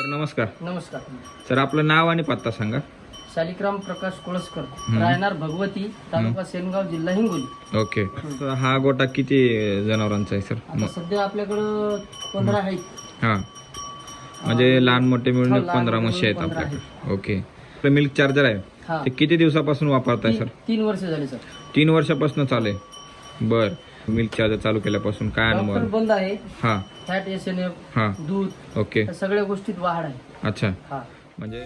Sir नमस्कार. नमस्कार. Sir आपलं नाव आणि पत्ता सांगा. शालिक्राम प्रकाश कोळसकर. राहणार भगवती तालुका सेनगाव जिल्हा हिंगोली. ओके. तर हा गोटा किती जनावरांचा आहे सर? आता सध्या आपल्याकडं पंधरा आहेत. हां. म्हणजे लहान मोठे मिळून हा, लहान पंधरा म्हशी आहेत आपल्याकडे. ओके. आपलं मिल्क चार्जर आहे. हा. ते किती दिवसापासून वापरताय सर? तीन- तीन वर्ष झाले सर. तीन वर्षापासून चालू आहे बर. मिल्क चार्जर चालू केल्यापासून काय अनुभव? डॉक्टर आला? बंद आहे. हां. फॅट एस एन एफ हां. दूध ओके. या सगळ्या गोष्टीत वाढ आहे. अच्छा. हा. म्हणजे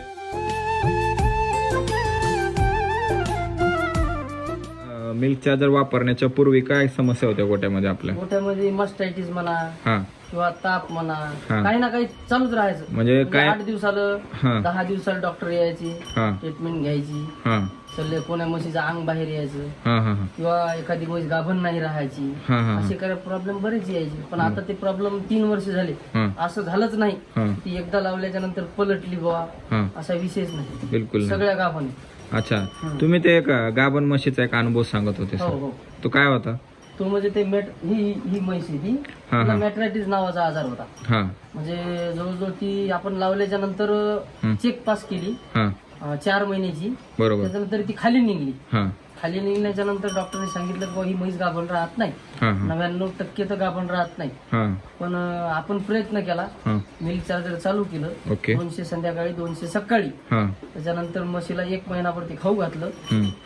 मिल्क चार्जर वापरण्याच्या पूर्वी काय समस्या होत्या गोट्यामध्ये आपल्या? गोठ्यामध्ये मस्टायटिस म्हणा हां. किंवा ताप म्हणा हा. काही ना काही चालूच राहायचं. म्हणजे म्हणजे काय आठ दिवसाला दहा दिवसाला डॉक्टर यायचे हां. ट्रीटमेंट घ्यायची. हां. सल्ले कोण्या म्हशीचं अंग बाहेर यायचं. हां हां हां. किंवा एखादी म्हैस गाभण नाही राहायची. हां हां असे काही प्रॉब्लेम बरेच यायचे. पण आता ते प्रॉब्लेम तीन वर्ष झाले. हां. असं झालंच नाही. हां. ती एकदा लावल्याच्या नंतर पलटली बुवा. हां. असा विषयच नाही. बिलकुल नाही. सगळ्या गाभण. अच्छा. तुम्ही ते एक गाभण म्हशीचा एक अनुभव सांगत होते हो सर. हो. तो काय होता? तो म्हणजे ते मेट ही ही म्हैस आहे ती. हा, तिला हा. मॅट्रायटिस नावाचा आजार होता. हां. म्हणजे जवळजवळ ती आपण लावल्याच्या नंतर. चेक पास केली. हां. अं, चार महिन्याची. बरोबर. त्याच्यानंतर ती खाली निघली. हां. खाली निघण्याच्या नंतर डॉक्टरने सांगितलं की बुवा ही म्हैस गाभण राहत नाही. हां हां. नव्याण्णव टक्के तर गाभण राहत नाही. हां. पण अं, आपण प्रयत्न केला. हां. मिल्क चार्जर चालू केलं. ओके. दोनशे संध्याकाळी दोनशे सकाळी. हां. त्याच्यानंतर म्हशीला एक महिनाभर ते खाऊ घातलं.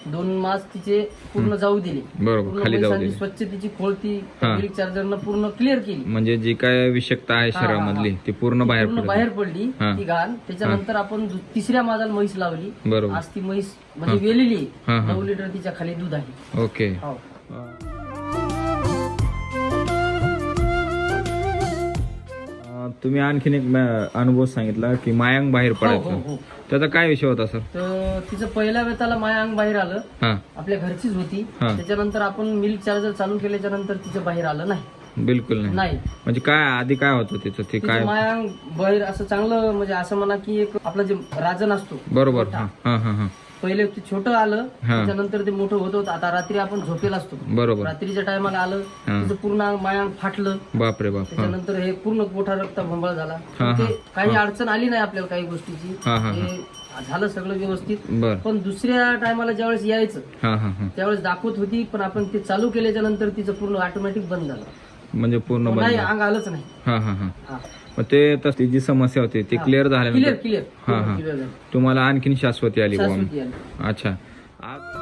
दोन मास तिचे पूर्ण जाऊ दिले. बरोबर पूर्ण खाली जाऊ स्वच्छ तिची खोळती हा. मिल्क चार्जरनं पूर्ण क्लिअर केली. म्हणजे जी काय विषयकता आहे हा, हा, शरीरामधली. ती पूर्ण बाहेर पूर्ण बाहेर पडली हा. ती घाण. त्याच्यानंतर आपण दु- तिसऱ्या माजाला म्हैस लावली. बरोबर. आज ती म्हैस म्हणजे वेलेली. हा, हा. नऊ लिटर तिच्या खाली दूध आहे. ओके. हो. अं, तुम्ही आणखीन एक म- अनुभव सांगितला की मायांग बाहेर हो हो पडायचं. हो त्याचा काय विषय होता सर? तर तिचं पहिल्या वेताला माया अंग बाहेर आलं. हां. आपल्या घरचीच होती. हा. त्याच्यानंतर आपण मिल्क चार्जर चालू केल्याच्यानंतर तिचं बाहेर आलं नाही. बिलकुल नाही. नाही. म्हणजे काय आधी काय होतं तिचं? ते काय तिचं मायांग बाहेर असं चांगलं म्हणजे असं म्हणा की एक आपलं जे राजन असतो बरोबर. हां हां हां हां. पहिले ते छोटं आलं. त्याच्यानंतर ते मोठं होत होतं. आता रात्री आपण झोपेला असतो. बरोबर. रात्रीच्या टायमाला आलं. तिचं पूर्ण अंग मायांग फाटलं. बापरे बाप. त्याच्यानंतर हे पूर्ण मोठा रक्त भंबळ झाला. ते. काही अडचण आली नाही आपल्याला काही गोष्टीची. झालं सगळं व्यवस्थित. पण दुसऱ्या टायमाला ज्यावेळेस यायचं त्यावेळेस दाखवत होती पण आपण ते चालू केल्याच्यानंतर तिचं पूर्ण ऑटोमॅटिक बंद झालं. म्हणजे पूर्ण नाही अंग आलंच नाही. मग ते तस- ती जी समस्या होती ती क्लिअर क्लिअर झाल्यानंतर क्लिअर हा, हा. क्लिअर झालं. तुम्हाला आणखीन शाश्वती आली बुवा. शाश्वती आली. अच्छा. आज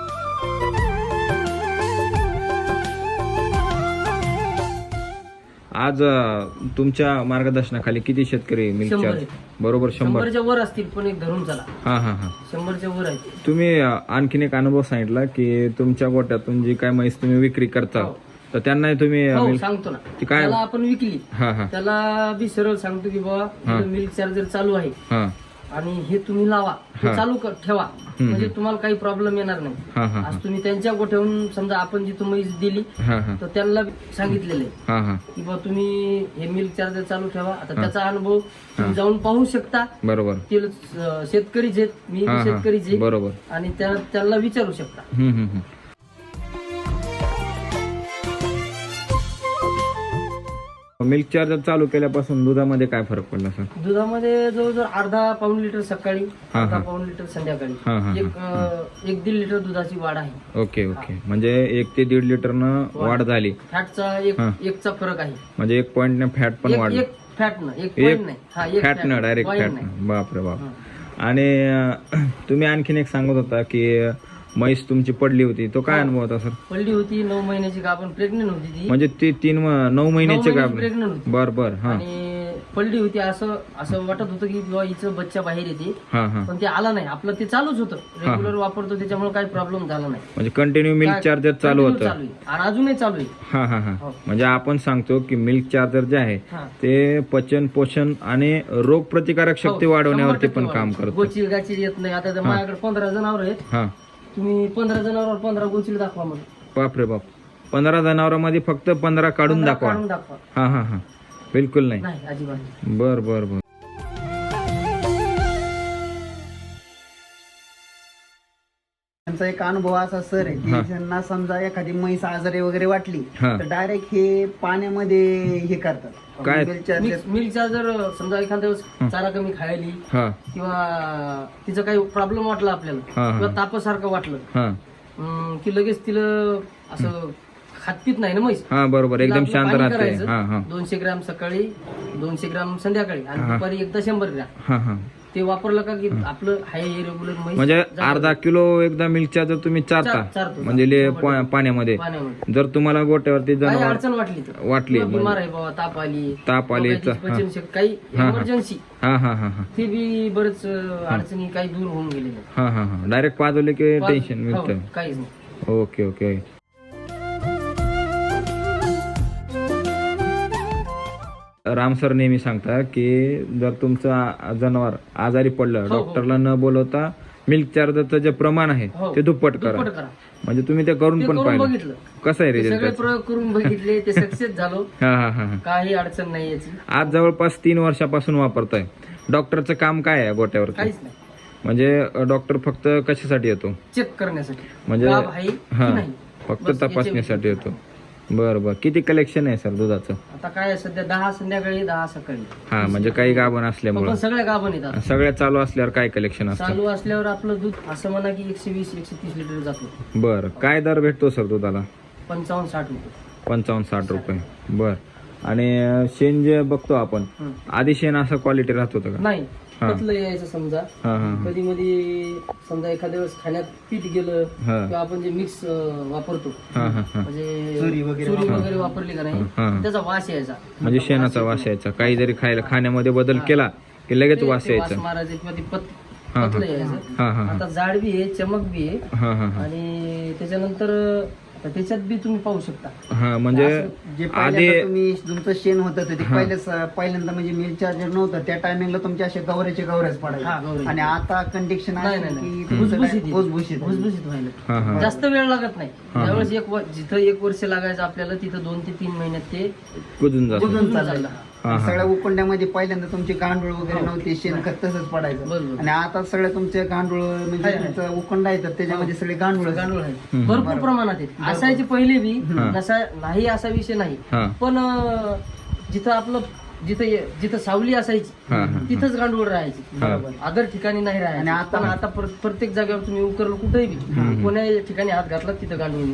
आज अं, तुमच्या मार्गदर्शनाखाली किती शेतकरी चार्ज बरोबर शंभर. शंभरच्या वर असतील पण एक धरून चला. हा हा हा. शंभरच्या वर आहे. तुम्ही अं, आणखीन एक अनुभव सांगितला की तुमच्या गोट्यातून जी काय म्हैस तुम्ही विक्री करता हो. तर त्यांना तुम्ही हो मिल्क- सांगतो ना. ती काय त्याला आपण विकली. हा हा. त्याला बी सरळ सांगतो की बाबा मिल्क चार्जर चालू आहे. हा. आणि हे तुम्ही लावा. हे. चालू कर- ठेवा. म्हणजे तुम्हाला काही प्रॉब्लेम येणार नाही. हा हा आज तुम्ही त्यांच्या गोठ्याहून समजा आपण जी तुम्ही दिली हा हा. तर त्यांना सांगितलेलं आहे. हा हा. की बा तुम्ही हे मिल्क चार्जर चालू ठेवा. आता त्याचा अनुभव तुम्ही जाऊन पाहू शकता. बरोबर. ते शेतकरीच आहेत. मी हा हा. शेतकरीच आहे. बरोबर. आणि त्या त्यांना विचारू शकता. हम्म हम्म हम्म. मिल्क चार्जर चालू केल्यापासून दुधामध्ये काय फरक पडला सर दुधामध्ये जवळजवळ अर्धा पाऊण लिटर सकाळी हा, अर्धा हा. पाऊण लिटर संध्याकाळी. हा, एक अं, एक दीड लिटर दुधाची वाढ आहे. Okay okay. म्हणजे एक ते दीड लिटरनं वाढ झाली. फॅटचा एक हा. एकचा फरक आहे. म्हणजे एक पॉईंट फॅट पण एक वाढलं. एक फॅटनं एक एक पॉईंट नाही हा एक फॅट न डायरेक्ट point फॅट नाही. बापरे बाप. आणि अं, तुम्ही आणखीन एक सांगत होता की अं, म्हैस तुमची पडली होती तो काय अनुभव होता सर? पडली होती नऊ महिन्याची का आपण प्रेग्नेंट होती ती. म्हणजे ती तीन म- नऊ महिन्याचे का प्रेग्नेंट होती. बर बर हा. आणि पडली होती असं असं वाटत होतं की बुवा हिचं बच्चा बाहेर येते. हा हा. पण ते आला नाही. आपलं ते चालूच होतं. रेग्युलर वापरतो त्याच्यामुळे काही प्रॉब्लेम झाला नाही. म्हणजे कंटिन्यू मिल्क चार्जर चालू Continue होतं. आहे. आणि अजूनही चालू आहे. हा हा हा. हो. म्हणजे आपण सांगतो की मिल्क चार्जर जे आहे हा. ते पचन पोषण आणि रोग प्रतिकारक शक्ती हो, वाढवण्यावरती शंभर पण काम. करतो. गोचिल येत नाही. आता तर माझ्याकडे पंधरा जनावर आहेत. हा. तुम्ही पंधरा जनावर पंधरा गोचिल दाखवा मग बापरे बाप. पंधरा जनावरांमध्ये फक्त पंधरा काढून दाखवा. काढून दाखवा. हा हा हा. बिलकुल नाही. नाही अजिबात नाही. बर बर बर. आमचा एक अनुभव असा सर आहे हा. की ज्यांना समजा एखादी म्हैस आजारी वगैरे वाटली हा. तर डायरेक्ट हे पाण्यामध्ये हे करतात काय? मिल्क मिल्कचा जर समजा एखाद्या वेळेस चारा कमी खायली हा किंवा तिचं काही प्रॉब्लेम वाटला आपल्याला हा. किंवा तापासारखं वाटलं हा की लगेच तिला असं खात पित नाही ना म्हैस हा बरोबर एकदम तिला शांत आपलं पाणी राहते करायचं. हा हा दोनशे ग्रॅम सकाळी दोनशे ग्रॅम संध्याकाळी आणि. दुपारी एकदा शंभर ग्रॅम हा हा ते वापरलं का की आपलं हाय रेग्युलर म्हणजे. अर्धा किलो एकदा मिल्कच्या जर तुम्ही चारता चार- चारतो. म्हणजे ले- पा- पाण्यामध्ये. पाण्यामध्ये. जर तुम्हाला गोट्यावरती काही जनावर अडचण वाटली तर. वाटली किंवा बिमार आहे बाबा ताप आली ताप आली किंवा काही पचनशक्ती- काही हा, हा. इमर्जन्सी हा हा हा हा. ते बी बरेच अडचणी काही दूर होऊन आहेत. हा हा हा. डायरेक्ट पाजवले की टेन्शन हो, मिळतं काहीच नाही. Okay okay. राम सर नेहमी सांगता की जर तुमचं जनावर आजारी पडलं हो, हो. डॉक्टरला न बोलवता मिल्क चार्जरचं जे प्रमाण आहे हो. ते दुप्पट करा. दुप्पट करा. म्हणजे तुम्ही ते करून ते पण करून पाहिलं. बघितलं. कसं आहे ते रिझल्ट सगळे प्रयोग करून बघितले ते सक्सेस झालो. हा हा हा हा. काही अडचण नाही याची. आज जवळपास तीन वर्षापासून वापरताय. डॉक्टरचं काम काय आहे काहीच नाही. म्हणजे डॉक्टर फक्त कशासाठी येतो? चेक करण्यासाठी. म्हणजे गाभ आहे की हा. नाही? फक्त बस याचे- तपासणीसाठी येतो. बरं बरं. किती कलेक्शन आहे सर दुधाचं? आता काय आहे, सध्या दहा संध्याकाळी दहा सकाळी. हा म्हणजे काही गाभण असल्यामुळं. पण सगळ्या गाभण येतात सगळ्या चालू असल्यावर काय कलेक्शन असतं? चालू असल्यावर आपलं दूध असं म्हणा की एकशे वीस एकशे तीस लिटर जातो. बरं. काय दर भेटतो सर दुधाला? पंचावन्न साठ रुपये. पंचावन्न साठ रुपये. बर. आणि अं, शेण जे बघतो आपण हं. आधी शेण असं क्वालिटी राहत होतं का? नाही. पतलं यायचं समजा. कधी मध्ये समजा एखाद्या वेळेस खाण्यात पीठ गेलं किंवा आपण जे मिक्स वापरतो. म्हणजे चुरी वगैरे वापरली का नाही. त्याचा वास यायचा. म्हणजे शेणाचा वास यायचा. काही जरी खायला खाण्यामध्ये बदल केला की लगेच वास यायचा. हा आता जाड बी आहे चमक बी आहे. आणि त्याच्यानंतर आता त्याच्यात बी तुम्ही पाहू शकता हा म्हणजे जे आधी पहिल्यांदा तुम्ही तुमचं शेण होतं ते पहिलेच पहिल्यांदा म्हणजे मिल्क चार्जर नव्हतं त्या टायमिंगला तुमच्या असे गवऱ्याचे गवऱ्याच हा, पडायचे गवऱ्याचे. आणि आता कंडिक्शन नाही आहे नाही नाही की तुमचं भुसभुशीत काय- आहे. भुसभुशीत आहे. भुसभुशीत व्हायला हा हा जास्त वेळ लागत नाही हा. त्यावेळेस एक व- जिथं एक वर्ष लागायचं आपल्याला तिथं दोन ते तीन महिन्यात ते कुजून जातो चाललं. हा, हा. सगळ्या उकुंड्यामध्ये पहिल्यांदा तुमचे गांडूळ वगैरे नव्हते शेणखत तसंच पडायचं. बरोबर. आणि आता सगळे तुमचे गांडूळ म्हणजे. तुमचं उकुंड आहे तर त्याच्यामध्ये सगळे गांडूळ गांडूळ आहे हम्म. भरपूर प्रमाणात आहेत. असायचे पहिले बी हा. नसा नाही असा विषय नाही. हा. पण जिथं आपलं जिथं जिथं सावली असायची हा हा तिथंच गांडूळ राहायची. हा. अदर ठिकाणी नाही राहायची. आणि आता- आता प्र- प्रत्येक जागेवर तुम्ही उकरलं कुठेही बी. कोण्या ठिकाणी हात घातला तिथं गांडूळ.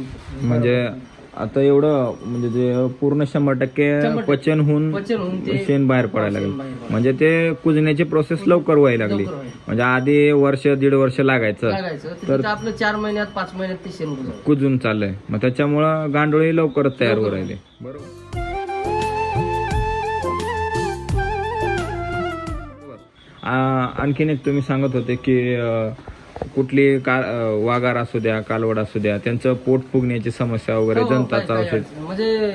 म्हणजे आता एवढं म्हणजे जे पूर्ण शंभर टक्के. पचन होऊन पचन होऊन ते शेण बाहेर पडायला लागले बाहेर. म्हणजे ते कुजण्याची प्रोसेस लवकर व्हायला लागली लवकर व्हायला. म्हणजे आधी वर्ष दीड वर्ष लागायचं लागायचं तर तर- तिथं आपलं चार महिन्यात पाच महिन्यात ते शेण. कुजून चाललंय मग त्याच्यामुळं गांडोळी लवकरच तयार होऊ राहिले बरोबर आ, आणखीन एक तुम्ही सांगत होते की अ, कुठली का वाघार असू द्या कालवड असू द्या त्यांचं पोट फुगण्याची समस्या वगैरे हो, हो, काही औषध अडचण. म्हणजे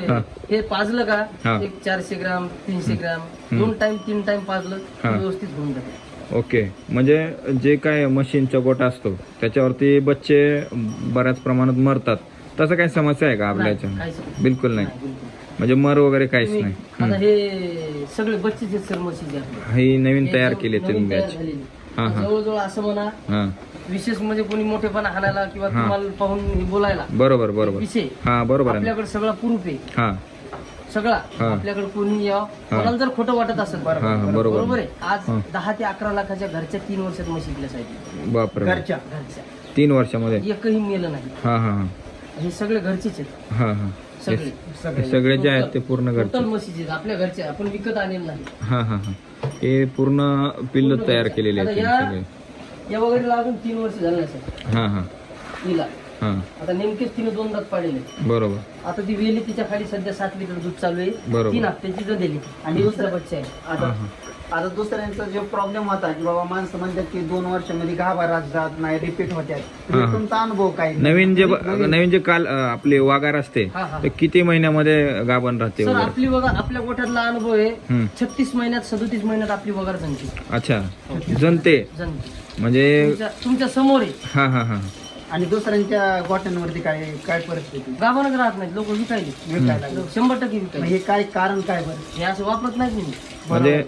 हे. पाजलं हा. का एक चारशे ग्राम तीनशे ग्राम दोन टाइम तीन टाइम पाजलं हा. व्यवस्थित होऊन जाते. ओके. म्हणजे जे काय मशीनचा गोटा असतो त्याच्यावरती बच्चे बऱ्याच प्रमाणात मरतात. तसं काही समस्या आहे का आपल्या काहीच नाही. बिलकुल नाही. नाही, बिलकुल. म्हणजे मर वगैरे काहीच तुम्ही नाही. आता हे सगळे बच्चेचे सर मशीचे आपले. ही नवीन तयार केली नवीन तुम्ही तयार बॅच झालेली. हा, हा. जवळजवळ असं म्हणा. हा. विशेष म्हणजे कोणी मोठेपणा हाणायला किंवा हा. तुम्हाला पाहून हे बोलायला बरोबर बरोबर. विषय हा बरोबर आहे. आपल्याकडे सगळा प्रूफ आहे. हा. सगळा हा. आपल्याकडे कोणी यावं कोणाला जर खोटं वाटत असेल. हा, हा, बरोबर. बरोबर. आहे. आज हा. दहा ते अकरा लाखाच्या घरच्या तीन वर्षात म्हशी विकल्या साहेब बापरे घरच्या घरच्या. तीन वर्षामध्ये? एकही मेलं नाही. हा हा हा. हे सगळे घरचेच आहेत. हा हा. सगळे हे सगळे. जे आहेत ते पूर्ण घरचे. टोटल म्हशीचे आहेत. आपल्या घरचे आपण विकत आणलेलं नाही. हा हा हा. हे पूर्ण पिल्ल तयार. केलेले आहेत या- वगैरे लागून तीन वर्ष झाले असेल. हा हा. तिला. हा. आता नेमकेच तिने दोन दात पाडलेले बरोबर. आता ती वेली तिच्या खाली सध्या सात लिटर दूध चालू आहे. बरोबर. तीन हप्त्याची जर दिली. आणि दुसरा बच्चा आहे आता आता दुसऱ्यांचा जो प्रॉब्लेम होता की बाबा माणसं म्हणतात की दोन वर्षामध्ये गाभा जात नाही रिपीट होत्यात. हा, हा. तुमचा अनुभव काय? नवीन जे नवीन जे काल अं, आपले वागार असते हा, हा. ते किती महिन्यामध्ये गाभण राहते सर वगैरे? आपली वगैरे आपल्या गोठ्यातला अनुभव आहे. छत्तीस महिन्यात सदोतीस महिन्यात आपली वगैरे जणते अच्छा. जनते जणते म्हणजे तुमच्या तुमच्यासमोर आहे. हा हा हा. आणि दुसऱ्यांच्या गोट्यांवरती काय काय परिस्थिती? गाभानच राहत नाहीत लोक विकायले. विकायला लागले. शंभर टक्के मग विकायले हे काय कारण काय बरं? हे असं वापरत नाहीत मी. म्हणजे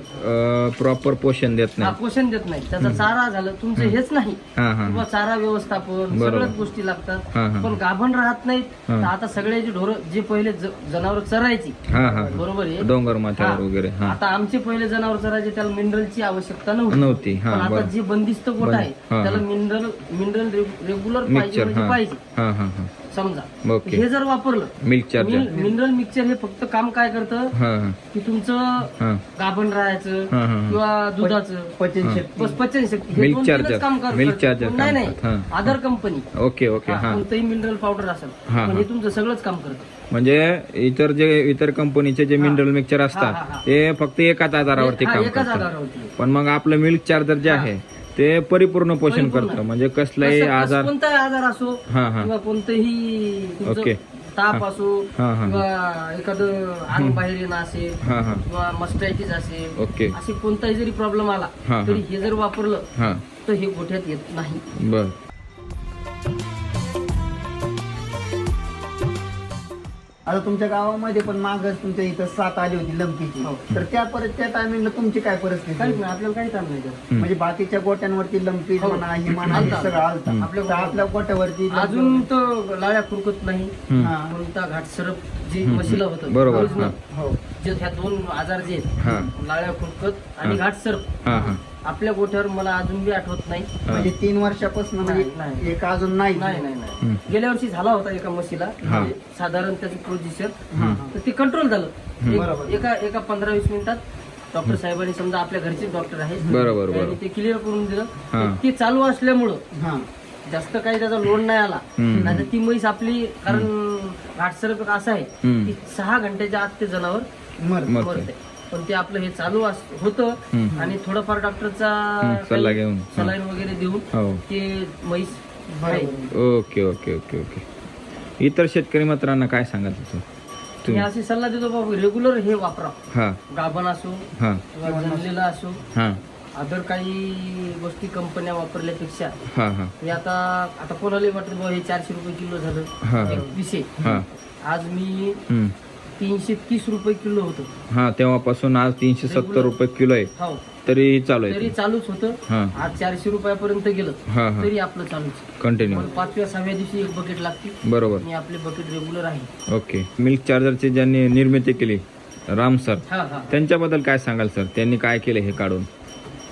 प्रॉपर पोषण देत नाही. पोषण देत नाही. त्याचा चारा झालं तुमचं हेच नाही. हा हा. किंवा चारा व्यवस्थापन. सगळ्याच गोष्टी लागतात. पण गाभण राहत नाहीत. तर आता सगळ्याची ढोरं जे पहिले जनावर चरायची बरोबर आहे? डोंगर माथ्यावर. वगैरे आता आमचे पहिले जनावर चरायचे त्याला मिनरलची आवश्यकता नव्हती. पण आता जे बंदिस्त गोट आहे त्याला. मिनरल मिनरल रेग्युलर पाहिजे म्हणजे पाहिजे. समजा. हे जर वापरलं मिल्क मिनरल मिक्सचर हे फक्त काम काय करतं? की तुमचं गाभण राहायचं हा, हा, हा. किंवा दुधाचं पचन शक्ती बस पचन शक्ती हे Milk दोन तीनच charger. काम करतं. Milk charger नाही काम नाही करतं. हा. अदर कंपनी ओके ओके हा कोणतंही मिनरल पावडर असेल हा. हे तुमचं सगळंच काम करतं म्हणजे इतर जे इतर कंपनीचे जे मिनरल मिक्सचर हा, असतात हा. ते फक्त एकाच आधारावरती हा, काम एकाच करतात आधारावरती पण मग आपलं मिल्क चार्जर जे आहे ते परिपूर्ण पोषण. करतं म्हणजे कसलाही कसं- आजार कोणताही आजार असो हा हा किंवा कोणतंही तुमचं ओके. ताप असो हा, हा. किंवा एखादं अंग बाहेर येणं असेल हा हा. किंवा मस्टायटिस असेल ओके. असे कोणताही जरी प्रॉब्लेम आला हा, हा. तरी हे जर वापरलं हा. तर हे गोठ्यात येत नाही. बर. आता तुमच्या गावामध्ये पण मागच तुमच्या इथं साथ आली होती लंपीची. तर त्या परत त्या टायमिंगला तुमची काय परिस्थिती काहीच? नाही आपल्याला काही काम नाही. म्हणजे बाकीच्या गोट्यांवरती लंपी हो. म्हणा ही म्हणा हे आलता. सगळं आलता आपल्या तर आपल्या गोट्यावरती अजून तर लाळ्या खुरकत नाही हम्म. हा. कोणता घाट सरप जे म्हशीला होतं बरोबर. हो जे ह्या दोन आजार जे आहेत हा लाळ्या खुरकत आणि घाट सरप हा हा आपल्या गोठ्यावर मला अजून बी आठवत नाही. म्हणजे तीन वर्षापासून नाही, म्हणजे नाही. एक अजून नाही नाही नाही. गेल्या वर्षी झाला होता एका म्हशीला हा. म्हणजे साधारण त्याचं प्रोजिशन हा. तर ते कंट्रोल झालं एक- बरोबर. एका एका पंधरा वीस मिनिटात डॉक्टर साहेबांनी समजा आपल्या घरचे डॉक्टर आहेत बरोबर, त्यांनी बरोबर. ते क्लिअर करून दिलं हा. ते चालू असल्यामुळं हा जास्त काही त्याचा लोड नाही आला हम्म. नाही ती म्हैस आपली कारण घाटसर असं आहे हम्म. की सहा घंट्याच्या आत ते जनावर मर मरते पण ते आपलं हे चालू अस- होतं. आणि थोडंफार डॉक्टरचा सल्ला घेऊन. सलाईन वगैरे देऊन हो. ते म्हैस ओके ओके ओके ओके. इतर शेतकरी मित्रांना काय सांगाल सर मी तुम्ही? अशी सल्ला देतो बाबा रेग्युलर हे वापरा. हा. गाभण असो हा. किंवा जमलेला असो. हा. अदर काही गोष्टी कंपन्या वापरल्यापेक्षा मी आता आता कोणाला वाटत बाबा हे चारशे रुपये किलो. झालं. एक विषय आज मी. तीनशे तीस रुपये किलो होतो. हा तेव्हापासून आज तीनशे सत्तर रुपये किलो आहे. हो. तरी चालू आहे तरी ते. चालूच होतं. हा. आज चारशे रुपयापर्यंत गेलं. हा हा. तरी आपलं चालूच कंटिन्यू पाचव्या सहाव्या दिवशी एक बकेट लागते बरोबर. मी आपले बकेट रेग्युलर आहे. ओके. मिल्क चार्जरची ज्यांनी निर्मिती केली राम सर हा हा. त्यांच्याबद्दल काय सांगाल सर त्यांनी काय केलं हे काढून?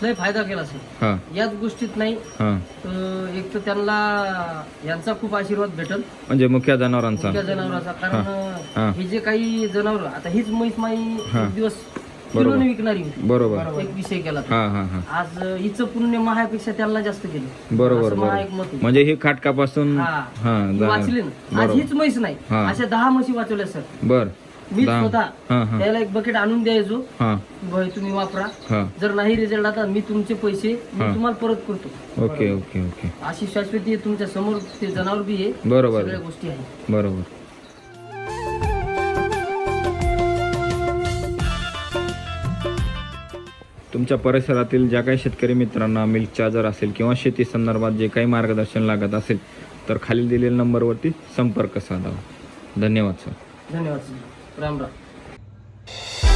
लय फायदा केला सर. हा. याच गोष्टीत नाही हा. एक तर त्यांना यांचा खूप आशीर्वाद भेटल. म्हणजे मुख्य जनावरांचा. जनावराचा. हा. कारण हे. जे काही जनावर आता हीच म्हैस माई. एक दिवस. किलोने विकणारी. होती बरोबर. एक विषय केला. हा हा हा. आज हिचं पुण्य महापेक्षा त्यांना जास्त केलं. बरोबर असं मला एक मत बरोबर आहे. म्हणजे ही खाटकापासून हा. हा वाचली ना आज बरोबर. हीच म्हैस नाही. हा. अशा दहा म्हशी वाचवल्या सर. बर. मी दहा. स्वतः हा त्याला एक बकेट आणून द्यायचो. हा. तुम्ही वापरा. जर नाही रिझल्ट आता मी तुमचे पैसे मी हा. तुम्हाला परत करतो. Okay okay okay. अशी शाश्वती आहे तुमच्यासमोर ते जनावर बी आहे. बरोबर. सगळ्या गोष्टी आहे बरोबर. तुमच्या परिसरातील ज्या काही शेतकरी मित्रांना मिल्क चार्जर असेल किंवा शेती संदर्भात जे काही मार्गदर्शन लागत असेल तर खाली दिलेल्या नंबरवरती संपर्क साधावा. धन्यवाद सर धन्यवाद सर राम राम